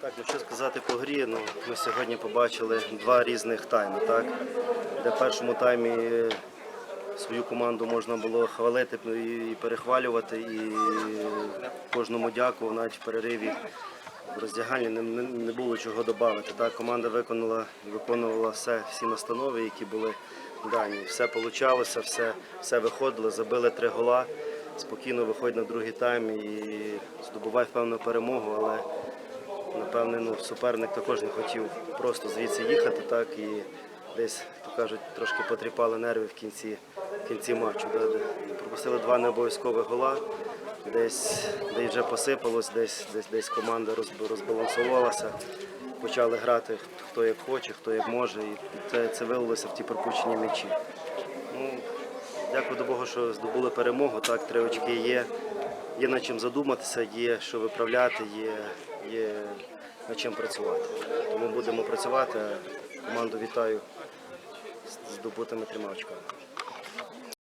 Так, ну що сказати по грі, ну, ми сьогодні побачили два різних тайми, так? Де в першому таймі свою команду можна було хвалити і перехвалювати, і кожному дякував, навіть в перериві в роздягальні не, не, було чого додати. Так, команда виконала, виконувала все, всі настанови, які були дані. Все вийшло, все, все виходило, забили три гола, спокійно виходить на другий тайм і здобуває певну перемогу, але Напевне, ну, суперник також не хотів просто звідси їхати, так і десь, то кажуть, трошки потріпали нерви в кінці, в кінці матчу. Да, де пропустили два необов'язкових гола, десь, десь вже посипалось, десь, десь, десь команда розбалансувалася. Почали грати хто як хоче, хто як може, і це, це вилилося в ті пропущені м'ячі. Ну, дякую до Богу, що здобули перемогу. Так, три очки є. Є над чим задуматися, є що виправляти, є, є над чим працювати. Тому будемо працювати. Команду вітаю з здобутими трьома очками.